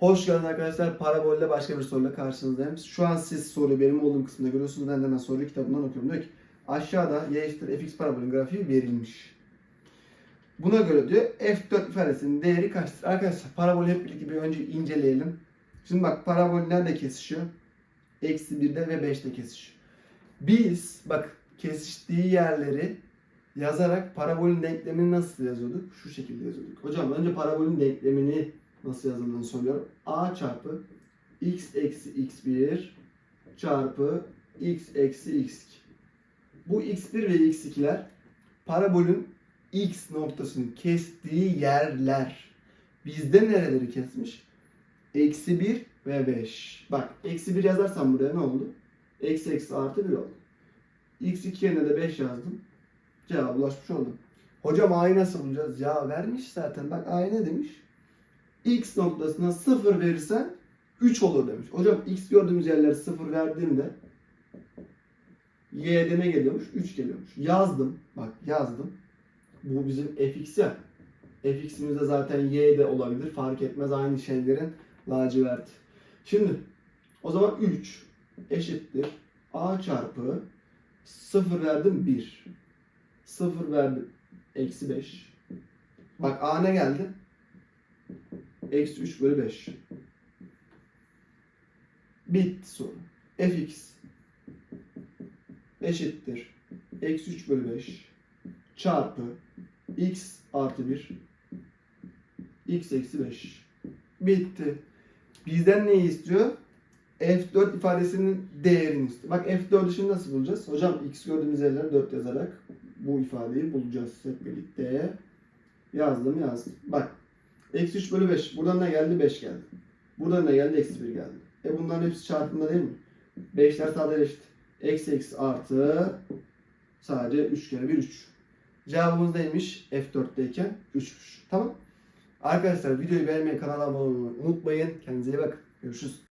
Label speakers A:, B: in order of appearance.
A: Hoş geldiniz arkadaşlar. Parabolle başka bir soruyla karşınızdayım. Şu an siz soruyu benim olduğum kısımda görüyorsunuz. Ben de hemen soruyu kitabından okuyorum. Diyor ki aşağıda y eşittir fx parabolün grafiği verilmiş. Buna göre diyor f4 ifadesinin değeri kaçtır? Arkadaşlar parabolü hep birlikte bir önce inceleyelim. Şimdi bak parabol nerede kesişiyor? Eksi 1'de ve 5'te kesişiyor. Biz bak kesiştiği yerleri yazarak parabolün denklemini nasıl yazıyorduk? Şu şekilde yazıyorduk. Hocam önce parabolün denklemini nasıl yazıldığını soruyorum. a çarpı x eksi x1 çarpı x eksi x2. Bu x1 ve x2'ler parabolün x noktasını kestiği yerler. Bizde nereleri kesmiş? Eksi 1 ve 5. Bak eksi 1 yazarsam buraya ne oldu? Eksi eksi artı 1 oldu. x2 yerine de 5 yazdım. Cevap ulaşmış oldum. Hocam a'yı nasıl bulacağız? Ya vermiş zaten. Bak a'yı ne demiş? X noktasına 0 verirsen 3 olur demiş. Hocam x gördüğümüz yerlere 0 verdiğimde y'de ne geliyormuş? 3 geliyormuş. Yazdım. Bak yazdım. Bu bizim fx ya. fx'imiz de zaten y de olabilir. Fark etmez aynı şeylerin lacivert. Şimdi o zaman 3 eşittir a çarpı 0 verdim 1. 0 verdim eksi 5. Bak a ne geldi? Eksi 3 bölü 5. Bitti soru. fx eşittir. Eksi 3 bölü 5 çarpı x artı 1 x eksi 5. Bitti. Bizden neyi istiyor? F4 ifadesinin değerini istiyor. Bak F4'ü şimdi nasıl bulacağız? Hocam x gördüğümüz yerlere 4 yazarak bu ifadeyi bulacağız hep birlikte. Yazdım yazdım. Bak Eksi 3 bölü 5. Buradan ne geldi? 5 geldi. Buradan ne geldi? Eksi 1 geldi. E bunların hepsi çarpımda değil mi? 5'ler sadeleşti. Eksi eksi artı sadece 3 kere 1 3. Cevabımız neymiş? F4'teyken 3'müş. Tamam. Arkadaşlar videoyu beğenmeyi, kanala abone olmayı unutmayın. Kendinize iyi bakın. Görüşürüz.